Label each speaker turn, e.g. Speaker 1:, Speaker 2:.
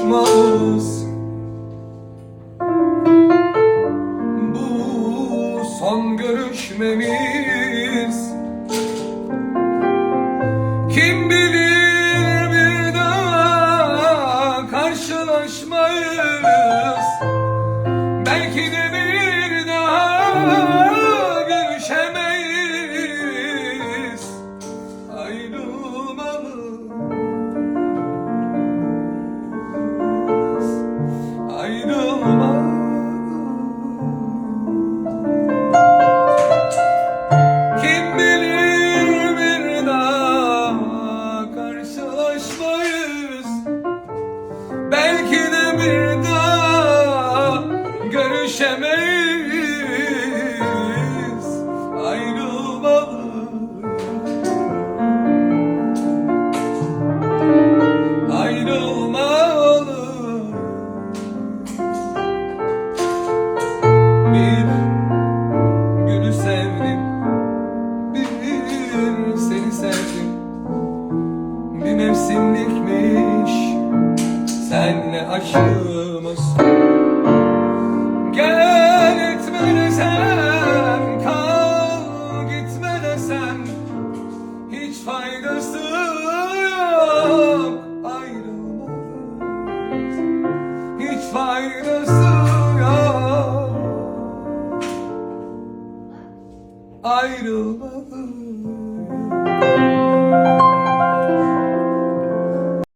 Speaker 1: kavuşmamız Bu son görüşmemiz. Kim bilir bir daha karşılaşmayız görüşemeyiz Ayrılmalı Ayrılmalı Bir gülü sevdim Bir seni sevdim. Bir mevsimlikmiş Senle aşkımız desem Hiç faydası yok. Ayrılmalıyız. Hiç faydası yok. Ayrılmalıyız